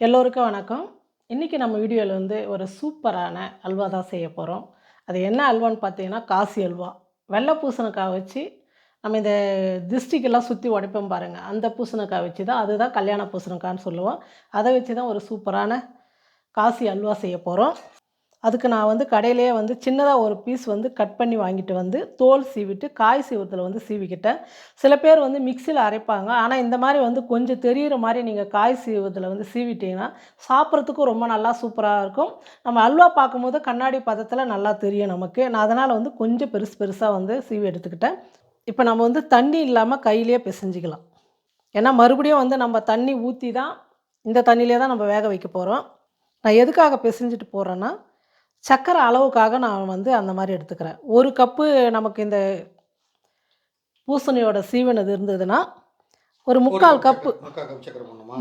எல்லோருக்கும் வணக்கம். இன்றைக்கி நம்ம வீடியோவில் வந்து ஒரு சூப்பரான அல்வா தான் செய்ய போகிறோம் அது என்ன அல்வான்னு பார்த்தீங்கன்னா காசி அல்வா. வெள்ளை பூசணிக்காய் வச்சு நம்ம இந்த திருஷ்டிக்கெல்லாம் சுற்றி உடைப்போம் பாருங்கள் அந்த பூசணிக்காய் வச்சு தான் அதுதான் கல்யாண பூசணிக்கான்னு சொல்லுவோம். அதை வச்சு தான் ஒரு சூப்பரான காசி அல்வா செய்ய போகிறோம் அதுக்கு நான் வந்து கடையிலேயே வந்து சின்னதாக ஒரு பீஸ் வந்து கட் பண்ணி வாங்கிட்டு வந்து தோல் சீவிட்டு காய் சீவத்தில் வந்து சீவிக்கிட்டேன். சில பேர் வந்து மிக்சியில் அரைப்பாங்க. ஆனால் இந்த மாதிரி வந்து கொஞ்சம் தெரியிற மாதிரி நீங்கள் காய் சீவத்தில் வந்து சீவிட்டிங்கன்னா சாப்பிட்றதுக்கும் ரொம்ப நல்லா சூப்பராக இருக்கும். நம்ம அல்வா பார்க்கும்போது கண்ணாடி பதத்தில் நல்லா தெரியும் நமக்கு. நான் அதனால் வந்து கொஞ்சம் பெருசு பெருசாக வந்து சீவி எடுத்துக்கிட்டேன். இப்போ நம்ம வந்து தண்ணி இல்லாமல் கையிலேயே பிசைஞ்சிக்கலாம். ஏன்னா மறுபடியும் வந்து நம்ம தண்ணி ஊற்றி தான் இந்த தண்ணியிலே தான் நம்ம வேக வைக்க போகிறோம் நான் எதுக்காக பிசைஞ்சிட்டு போகிறேன்னா சக்கரை அளவுக்காக நான் வந்து அந்த மாதிரி எடுத்துக்கிறேன். ஒரு கப்பு நமக்கு இந்த பூசணியோட சீவனது இருந்ததுன்னா ஒரு முக்கால் கப்பு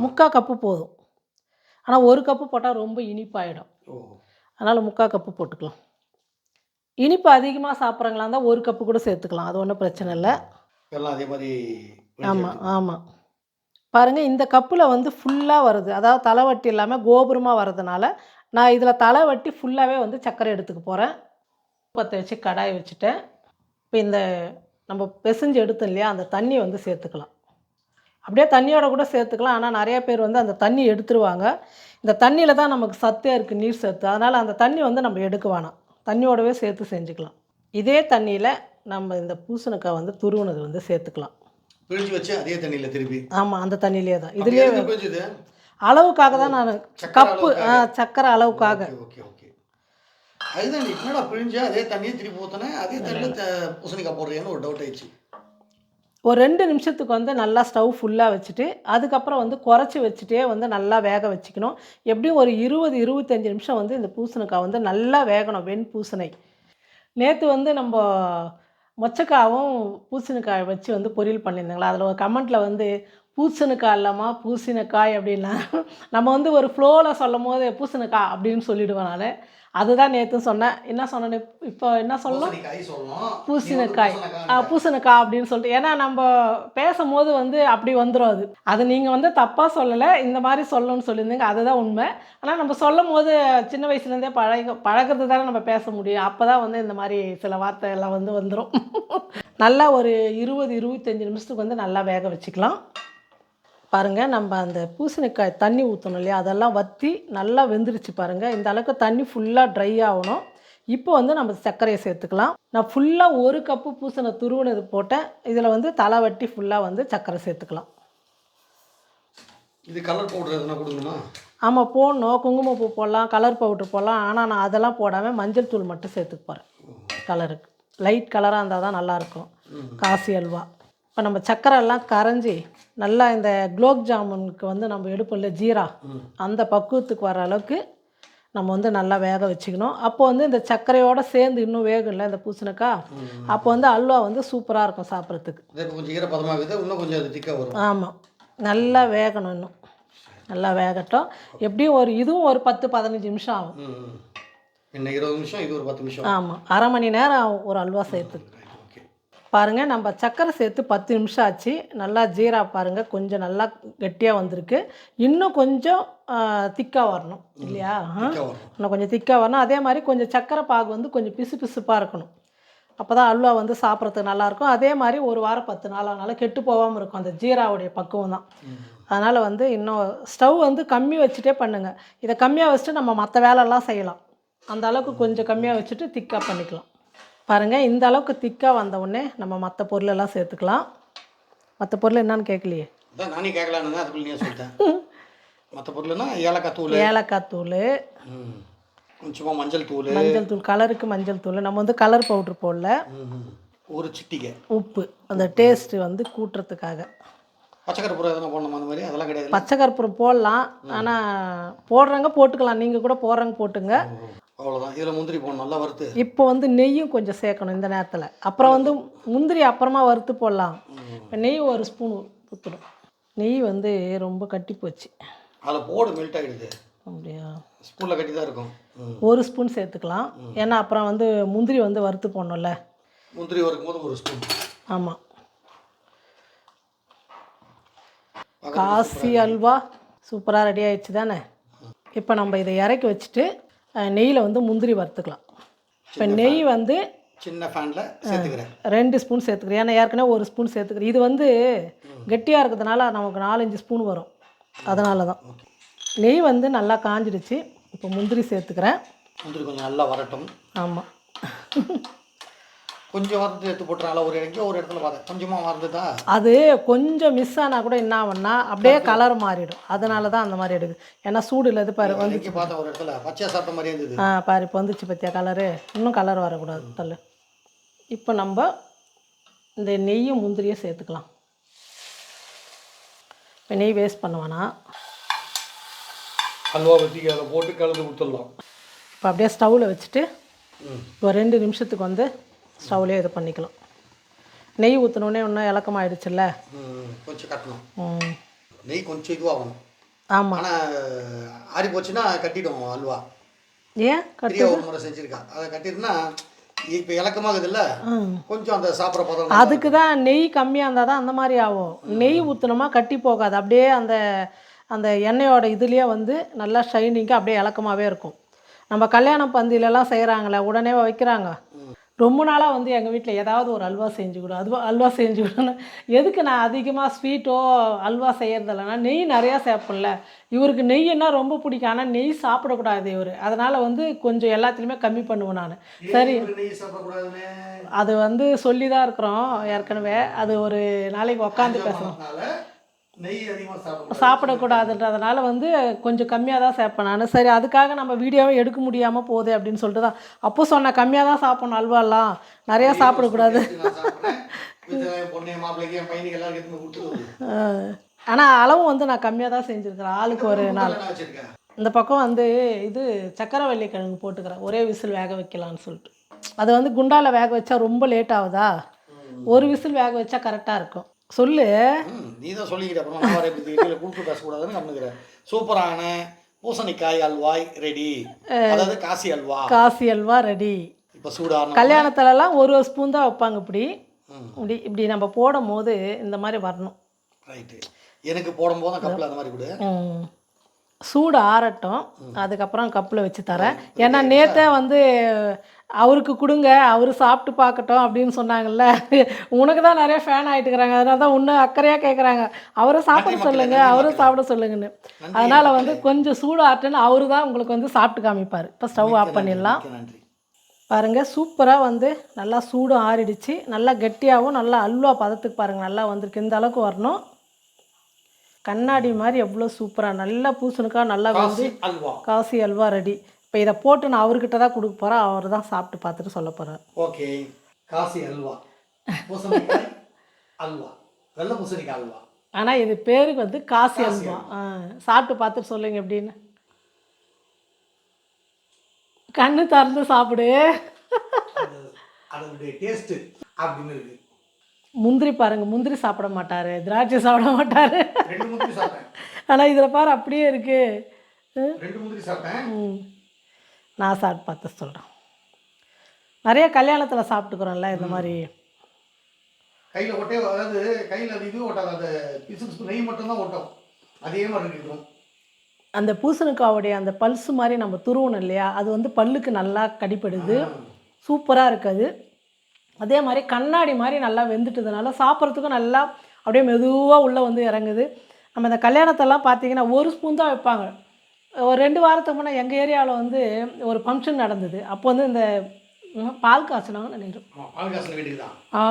முக்கால் கப்பு போதும். ஆனால் ஒரு கப்பு போட்டால் ரொம்ப இனிப்பாயிடும். அதனால் முக்கால் கப்பு போட்டுக்கலாம். இனிப்பு அதிகமாக சாப்பிட்றவங்களா இருந்தால் ஒரு கப்பு கூட சேர்த்துக்கலாம். அது ஒன்றும் பிரச்சனை இல்லை. அதே மாதிரி ஆமாம் ஆமாம் பாருங்கள் இந்த கப்பில் வந்து ஃபுல்லாக வருது. அதாவது தலைவட்டி இல்லாமல் கோபுரமாக வர்றதுனால நான் இதில் தலைவட்டி ஃபுல்லாகவே வந்து சர்க்கரை எடுத்துக்க போகிறேன் பற்ற வச்சு கடாய் வச்சுட்டேன். இப்போ இந்த நம்ம பெசஞ்சு எடுத்தோம் இல்லையா அந்த தண்ணி வந்து சேர்த்துக்கலாம். அப்படியே தண்ணியோட கூட சேர்த்துக்கலாம். ஆனால் நிறையா பேர் வந்து அந்த தண்ணி எடுத்துருவாங்க. இந்த தண்ணியில் தான் நமக்கு சத்தே இருக்குது நீர் சத்து. அதனால் அந்த தண்ணி வந்து நம்ம எடுக்க வேணாம். தண்ணியோடவே சேர்த்து செஞ்சுக்கலாம். இதே தண்ணியில் நம்ம இந்த பூசணிக்காய் வந்து துருவினது வந்து சேர்த்துக்கலாம். பிழிஞ்சு வச்சு அதே தண்ணியில் திருப்பி. ஆமாம் அந்த தண்ணியிலே தான். இதுலேயே அளவுக்காக தான் நான் கப்பு. சக்கரை அளவுக்காக. ஓகே ஓகே அதுதான் என்னடா பிழிஞ்சு அதே தண்ணியை திருப்பி ஊற்றினேன் அதே தண்ணியில் பூசணிக்காய் போடுறேன்னு ஒரு டவுட் ஆயிடுச்சு. ஒரு ரெண்டு நிமிஷத்துக்கு வந்து நல்லா ஸ்டவ் ஃபுல்லாக வச்சுட்டு அதுக்கப்புறம் வந்து குறைச்சி வச்சுட்டே வந்து நல்லா வேக வச்சுக்கணும். எப்படியும் ஒரு இருபது இருபத்தஞ்சி நிமிஷம் வந்து இந்த பூசணிக்காய் வந்து நல்லா வேகணும் வெண் பூசணி. நேற்று வந்து நம்ம மொச்சக்காவும் பூசணிக்காய் வச்சு வந்து பொரியல் பண்ணியிருந்தாங்களா? அதில் ஒரு கமெண்ட்டில் வந்து பூசணிக்காய் இல்லைம்மா பூசணிக்காய் அப்படின்னா நம்ம வந்து ஒரு ஃப்ளோவில் சொல்லும் போது பூசணிக்காய் அப்படின்னு சொல்லிடுவேன் நான் அதுதான் நேற்று சொன்னேன். என்ன சொன்னேன்? இப்போ என்ன சொல்லணும்? பூசணிக்காய் பூசணிக்காய். அப்படின்னு சொல்லிட்டு. ஏன்னா நம்ம பேசும்போது வந்து அப்படி வந்துடும் அது. அது நீங்கள் வந்து தப்பாக சொல்லலை இந்த மாதிரி சொல்லணும்னு சொல்லியிருந்தீங்க அதுதான் உண்மை. ஆனால் நம்ம சொல்லும் போது சின்ன வயசுலேருந்தே பழக பழகிறது தானே நம்ம பேச முடியும். அப்போ தான் வந்து இந்த மாதிரி சில வார்த்தை எல்லாம் வந்து வந்துடும் நல்லா ஒரு இருபது இருபத்தஞ்சி நிமிஷத்துக்கு வந்து நல்லா வேக வச்சுக்கலாம். பாருங்கள் நம்ம அந்த பூசணிக்காய் தண்ணி ஊற்றணும் இல்லையா? அதெல்லாம் வற்றி நல்லா வெந்துருச்சு பாருங்கள் இந்த அளவுக்கு தண்ணி ஃபுல்லாக ட்ரை ஆகணும். இப்போ வந்து நம்ம சர்க்கரையை சேர்த்துக்கலாம். நான் ஃபுல்லாக ஒரு கப்பு பூசணி துருவினது போட்டேன். இதில் வந்து தலை வட்டி ஃபுல்லாக வந்து சர்க்கரை சேர்த்துக்கலாம். இது கலர் பவுடர் எதுனா கொடுக்கணுமா? ஆமாம் போடணும். குங்குமப்பூ போடலாம் கலர் பவுட்ரு போடலாம். ஆனால் நான் அதெல்லாம் போடாமல் மஞ்சள் தூள் மட்டும் சேர்த்துக்க போகிறேன் கலருக்கு லைட் கலராக இருந்தால் தான் நல்லாயிருக்கும் காசி அல்வா. இப்போ நம்ம சர்க்கரை எல்லாம் கரைஞ்சி நல்லா இந்த குலோப் ஜாமுனுக்கு வந்து நம்ம எடுப்போம்ல ஜீரா அந்த பக்குவத்துக்கு வர அளவுக்கு நம்ம வந்து நல்லா வேக வச்சுக்கணும். அப்போ வந்து இந்த சர்க்கரையோடு சேர்ந்து இன்னும் வேகும்ல இந்த பூசணிக்காய் அப்போ வந்து அல்வா வந்து சூப்பராக இருக்கும் சாப்பிட்றதுக்கு. ஆமாம் நல்லா வேகணும் இன்னும். நல்லா வேகட்டும். எப்படியும் ஒரு இதுவும் ஒரு பத்து பதினஞ்சு நிமிஷம் ஆகும். ம் ம். இன்னும் இருபது நிமிஷம் இது ஒரு பத்து நிமிஷம் ஆமாம் அரை மணி நேரம் ஆகும் ஒரு அல்வா சேர்த்துக்கு பாருங்கள் நம்ம சர்க்கரை சேர்த்து பத்து நிமிஷம் ஆச்சு. நல்லா ஜீரா பாருங்கள் கொஞ்சம் நல்லா கெட்டியாக வந்திருக்கு. இன்னும் கொஞ்சம் திக்காக வரணும் இல்லையா? இன்னும் கொஞ்சம் திக்காக வரணும். அதே மாதிரி கொஞ்சம் சர்க்கரை பாகு வந்து கொஞ்சம் பிசு பிசுப்பாக இருக்கணும். அப்போ தான் அல்வா வந்து சாப்பிட்றதுக்கு நல்லாயிருக்கும் அதே மாதிரி ஒரு வாரம் பத்து நாள் ஆனாலும் கெட்டு போகாமல் இருக்கும். அந்த ஜீராவுடைய பக்குவம் தான். அதனால் வந்து இன்னும் ஸ்டவ் வந்து கம்மி வச்சுட்டே பண்ணுங்கள் இதை கம்மியாக வச்சுட்டு நம்ம மற்ற வேலையெல்லாம் செய்யலாம். அந்த அளவுக்கு கொஞ்சம் கம்மியாக வச்சுட்டு திக்காக பண்ணிக்கலாம். பாருங்கள் இந்த அளவுக்கு திக்காக வந்த உடனே நம்ம மற்ற பொருளெல்லாம் சேர்த்துக்கலாம். மற்ற பொருள் என்னன்னு கேட்கலையே. அதான் நானே கேட்கலான்னு தான் அதுக்குள்ள நீ சொல்லிட்டேன். மற்ற பொருள்னா ஏலக்காய் தூள். ஏலக்காய் தூள். ம். கொஞ்சமா மஞ்சள் தூள். மஞ்சள் தூள் கலருக்கு மஞ்சள் தூள். நம்ம வந்து கலர் பவுட்ரு போடல. ஒரு சிட்டிகை. உப்பு. அந்த டேஸ்ட்டு வந்து கூட்டுறதுக்காக. பூரா எதனா போடணுமா அந்த மாதிரி? அதெல்லாம் கிடையாது பச்சை கற்பூரம் போடலாம். ஆனால் போடுறவங்க போட்டுக்கலாம். நீங்கள் கூட போடுறவங்க போட்டுங்க. அவ்வளோதான் இதில் முந்திரி போடணும். நல்லா வறுத்து. இப்போ வந்து நெய்யும் கொஞ்சம் சேர்க்கணும் இந்த நேரத்தில். அப்புறம் வந்து முந்திரி அப்புறமா வறுத்து போடலாம். இப்போ நெய் ஒரு ஸ்பூன் ஊற்றணும் நெய் வந்து ரொம்ப கட்டி போச்சு. அதில் போடு மெல்ட் ஆகிடுது அப்படியா? ஸ்பூனில் கட்டி தான் இருக்கும். ஒரு ஸ்பூன் சேர்த்துக்கலாம். ஏன்னா அப்புறம் வந்து முந்திரி வந்து வறுத்து போடணும்ல. முந்திரி வறுக்கும் போது ஒரு ஸ்பூன். ஆமாம் காசி அல்வா சூப்பராக ரெடி ஆயிடுச்சு தானே இப்போ நம்ம இதை இறக்கி வச்சுட்டு நெய்யில் வந்து முந்திரி வறுத்துக்கலாம். இப்போ நெய் வந்து சின்ன ஃபேனில் சேர்த்துக்கிறேன். ரெண்டு ஸ்பூன் சேர்த்துக்கிறேன். ஏன்னா ஏற்கனவே ஒரு ஸ்பூன் சேர்த்துக்கிறேன். இது வந்து கெட்டியாக இருக்கிறதுனால நமக்கு நாலஞ்சு ஸ்பூன் வரும். அதனால தான் நெய் வந்து நல்லா காஞ்சிடுச்சு. இப்போ முந்திரி சேர்த்துக்கிறேன். முந்திரி கொஞ்சம் நல்லா வரட்டும். ஆமாம் கொஞ்சம் வரது எடுத்து போட்டுறாங்களா ஒரு எங்கேயோ ஒரு இடத்துல பார்த்தேன் கொஞ்சமாக மறந்துட்டா அது கொஞ்சம் மிஸ் ஆனால் கூட என்ன ஆகும்னா அப்படியே கலர் மாறிடும். அதனால தான் அந்த மாதிரி எடுக்குது. ஏன்னா சூடு இல்லை இது பாரு வந்து இங்கே பார்த்தேன் ஒரு இடத்துல பச்சையாக சாப்பிட்ட மாதிரி இருந்தது. ஆ பாரு இப்போ வந்துச்சு பற்றியா கலரு இன்னும் கலர் வரக்கூடாது தள்ளு. இப்போ நம்ம இந்த நெய்யும் முந்திரியும் சேர்த்துக்கலாம். இப்போ நெய் வேஸ்ட் பண்ண வேணாம். அல்வா வச்சுக்கு அதில் போட்டு கலந்து கொடுத்துடலாம். இப்போ அப்படியே ஸ்டவ்வில் வச்சுட்டு ஒரு ரெண்டு நிமிஷத்துக்கு வந்து ஸ்டவ்லேயே இது பண்ணிக்கலாம். நெய் ஊற்றினோடனே இன்னும் இலக்கமாயிடுச்சுல்ல? ம், கொஞ்சம் கட்டணும். நெய் கொஞ்சம் இதுவாகணும். ஆமாம் ஆனால் ஆறி போச்சுன்னா கட்டிடும் அல்வா. ஏன் கட் பெரிய ஒரு முறை செஞ்சுருக்கா. அதை கட்டிருந்தா இப்போ இலக்கமாகுதுல்ல? கொஞ்சம் அந்த சாப்பிட்ற பதம் அதுக்கு தான் நெய் கம்மியாக இருந்தால் தான் அந்த மாதிரி ஆகும். நெய் ஊற்றினோமா கட்டி போகாது. அப்படியே அந்த அந்த எண்ணெயோட இதுலேயே வந்து நல்லா ஷைனிங்காக அப்படியே இலக்கமாகவே இருக்கும். நம்ம கல்யாண பந்தியிலலாம் செய்கிறாங்களே உடனே வைக்கிறாங்க? ரொம்ப நாளாக வந்து எங்கள் வீட்டில் ஏதாவது ஒரு அல்வா செஞ்சு கொடு அதுவா அல்வா செஞ்சு கொடுன்னு. எதுக்கு நான் அதிகமாக ஸ்வீட்டோ அல்வா செய்கிறது இல்லைன்னா நெய் நிறையா சேர்ப்பேன்ல. இவருக்கு நெய்ன்னா ரொம்ப பிடிக்கும். ஆனால் நெய் சாப்பிடக்கூடாது இவர். அதனால் வந்து கொஞ்சம் எல்லாத்துலேயுமே கம்மி பண்ணுவேன் நான். சரி. அது வந்து சொல்லி தான் இருக்கிறோம் ஏற்கனவே. அது ஒரு நாளைக்கு உக்காந்து பேசணும் நெய் அதிகமாக சாப்பிடக்கூடாது சாப்பிடக்கூடாதுன்றதுனால வந்து கொஞ்சம் கம்மியாக தான் சேர்ப்பேன் நான். சரி அதுக்காக நம்ம வீடியோவை எடுக்க முடியாமல் போகுது அப்படின்னு சொல்லிட்டு தான். அப்போ சொன்னேன் கம்மியாக தான் சாப்பிடணும் அல்வாலாம். நிறையா சாப்பிடக்கூடாது. ஆனால் அளவு வந்து நான் கம்மியாக தான் செஞ்சுருக்கிறேன். ஆளுக்கு ஒரு நாள். இந்த பக்கம் வந்து இது சக்கரவள்ளி கிழங்கு போட்டுக்கிறேன். ஒரே விசில் வேக வைக்கலான்னு சொல்லிட்டு. அது வந்து குண்டால வேக வச்சா ரொம்ப லேட் ஆகுதா? ஒரு விசில் வேக வச்சா கரெக்டாக இருக்கும். சொல்லு. நீ தான் சொல்லிக்கிட்ட. அப்புறம் நான் வெளியில் கூப்பிட்டு பேசக்கூடாதுன்னு கம்முக்கிறேன் சூப்பரான பூசணிக்காய் அல்வாய் ரெடி. அதாவது காசி அல்வா. காசி அல்வா ரெடி. இப்போ சூடான கல்யாணத்துலலாம் ஒரு ஒரு ஸ்பூன் தான் வைப்பாங்க இப்படி. இப்படி இப்படி நம்ம போடும் போது இந்த மாதிரி வரணும். ரைட்டு எனக்கு போடும்போது கப்பில் அந்த மாதிரி கொடு. சூடு ஆறட்டும். அதுக்கப்புறம் கப்பில் வச்சு தரேன். ஏன்னா நேற்றே வந்து அவருக்கு கொடுங்க அவர் சாப்பிட்டு பார்க்கட்டும் அப்படின்னு சொன்னாங்கல்ல. உனக்கு தான் நிறைய ஃபேன் ஆகிட்டுக்கிறாங்க அதனால தான் இன்னும் அக்கறையாக கேட்குறாங்க அவரை சாப்பிட மக்களே, சொல்லுங்க நன்றி அவரும். சாப்பிட சொல்லுங்கன்னு. அதனால் வந்து கொஞ்சம் சூடு ஆட்டுன்னு அவரு தான் உங்களுக்கு வந்து சாப்பிட்டு காமிப்பார். இப்போ ஸ்டவ் ஆஃப் பண்ணிடலாம். மிக்க நன்றி. பாருங்க சூப்பராக வந்து நல்லா சூடும் ஆறிடுச்சு. நல்லா கெட்டியாகவும் நல்லா அல்வா பதத்துக்கு பாருங்கள் நல்லா வந்திருக்கு. இந்த அளவுக்கு வரணும். கண்ணாடி மாதிரி எவ்வளோ சூப்பராக நல்லா பூசணுக்கா நல்லா வந்து காசி அல்வா. ரெடி இப்போ இதை போட்டு நான் அவர்கிட்ட தான் கொடுக்க போகிறேன் அவர் தான் சாப்பிட்டு பார்த்துட்டு சொல்ல போகிறார் ஓகே காசி அல்வா. அல்வா. வெள்ளை பூசணிக்காய் அல்வா. ஆனால் இது பேருக்கு வந்து காசி அல்வா. ஆ சாப்பிட்டு பார்த்துட்டு சொல்லுங்க எப்படின்னு. கண்ணு திறந்து சாப்பிடு. அது அதனுடைய டேஸ்ட்டு அப்படின்னு இருக்கு. முந்திரி பாருங்க முந்திரி சாப்பிட மாட்டாரு திராட்சை சாப்பிட மாட்டாரு. ஆனால் இதில் பாரு அப்படியே இருக்கு. ரெண்டு முந்திரி சாப்பிட்டேன். நான் சாப்பிட்டு பார்த்து சொல்கிறேன் நிறைய கல்யாணத்தில் சாப்பிட்டுக்கிறோம்ல இந்த மாதிரி. கையில் ஒட்டே அதாவது கையில் அது இது ஓட்டாது அந்த பிசு பிசு நெய் மட்டும்தான் ஓட்டும் அதே மாதிரி இருக்கும் அந்த பூசணிக்காவுடைய அந்த பல்ஸ் மாதிரி நம்ம துருவணும் இல்லையா? அது வந்து பல்லுக்கு நல்லா கடிப்படுது சூப்பராக இருக்குது. அதே மாதிரி கண்ணாடி மாதிரி நல்லா வெந்துட்டதுனால சாப்பிட்றதுக்கும் நல்லா அப்படியே மெதுவாக உள்ளே வந்து இறங்குது. நம்ம இந்த கல்யாணத்தெல்லாம் பார்த்தீங்கன்னா ஒரு ஸ்பூன் தான் வைப்பாங்க. ஒரு ரெண்டு வாரத்துக்கு முன்னே எங்கள் ஏரியாவில் வந்து ஒரு ஃபங்க்ஷன் நடந்தது. அப்போ வந்து இந்த பால் நினைக்கிறேன் வீட்டுக்கு தான். ஆ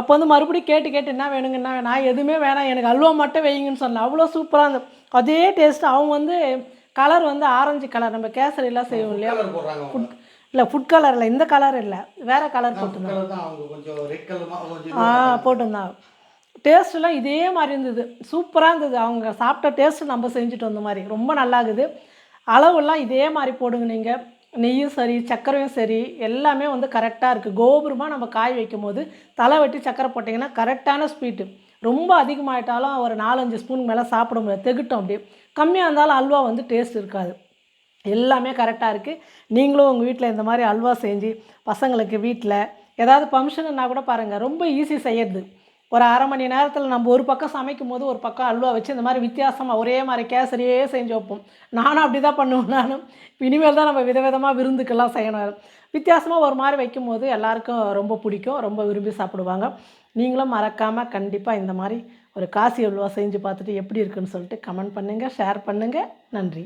அப்போ வந்து மறுபடியும் கேட்டு கேட்டு என்ன வேணுங்க என்ன வேணும். நான் எதுவுமே வேணாம். எனக்கு அல்வா மட்டும் வைங்கன்னு சொன்னேன். அவ்வளோ சூப்பராக இருந்தது. அதே டேஸ்ட் அவங்க வந்து கலர் வந்து ஆரஞ்சு கலர் நம்ம கேசரிலாம் செய்வோம் இல்லையா? கலர் அவங்க. இல்லை ஃபுட் கலரில் இந்த கலர் இல்லை. வேறு கலர் போட்டுருந்தாங்க. கலர் கலர் ஆ போட்டிருந்தாங்க. டேஸ்ட்டெலாம் இதே மாதிரி இருந்தது. சூப்பராக இருந்தது. அவங்க சாப்பிட்ட டேஸ்ட்டு நம்ம செஞ்சுட்டு வந்த மாதிரி. ரொம்ப நல்லா இருக்குது. அளவெல்லாம் இதே மாதிரி போடுங்க நீங்கள் நெய்யும் சரி சர்க்கரையும் சரி எல்லாமே வந்து கரெக்டாக இருக்குது கோபுரமாக நம்ம காய் வைக்கும் போது தலை வெட்டி சர்க்கரை போட்டிங்கன்னா கரெக்டான ஸ்வீட்டு ரொம்ப அதிகமாகிட்டாலும் ஒரு நாலஞ்சு ஸ்பூன் மேலே சாப்பிட முடியாது. தெகிட்டும் அப்படியே கம்மியாக இருந்தாலும் அல்வா வந்து டேஸ்ட் இருக்காது. எல்லாமே கரெக்டாக இருக்குது நீங்களும் உங்கள் வீட்டில் இந்த மாதிரி அல்வா செஞ்சு பசங்களுக்கு வீட்டில் ஏதாவது ஃபங்க்ஷனுன்னா கூட பாருங்கள் ரொம்ப ஈஸி செய்யறது. ஒரு அரை மணி நேரத்தில் நம்ம ஒரு பக்கம் சமைக்கும் போது ஒரு பக்கம் அல்வா வச்சு இந்த மாதிரி வித்தியாசமாக ஒரே மாதிரி கேசரியே செஞ்சு வைப்போம். நானும் அப்படி தான் பண்ணுவேன். நானும் இனிமேல் தான் நம்ம விதவிதமாக விருந்துக்கெல்லாம் செய்யணும். வித்தியாசமாக ஒரு மாதிரி வைக்கும்போது எல்லாருக்கும் ரொம்ப பிடிக்கும். ரொம்ப விரும்பி சாப்பிடுவாங்க. நீங்களும் மறக்காமல் கண்டிப்பாக இந்த மாதிரி ஒரு காசி அல்வா செஞ்சு பார்த்துட்டு எப்படி இருக்குன்னு சொல்லிட்டு கமெண்ட் பண்ணுங்கள் ஷேர் பண்ணுங்கள் நன்றி.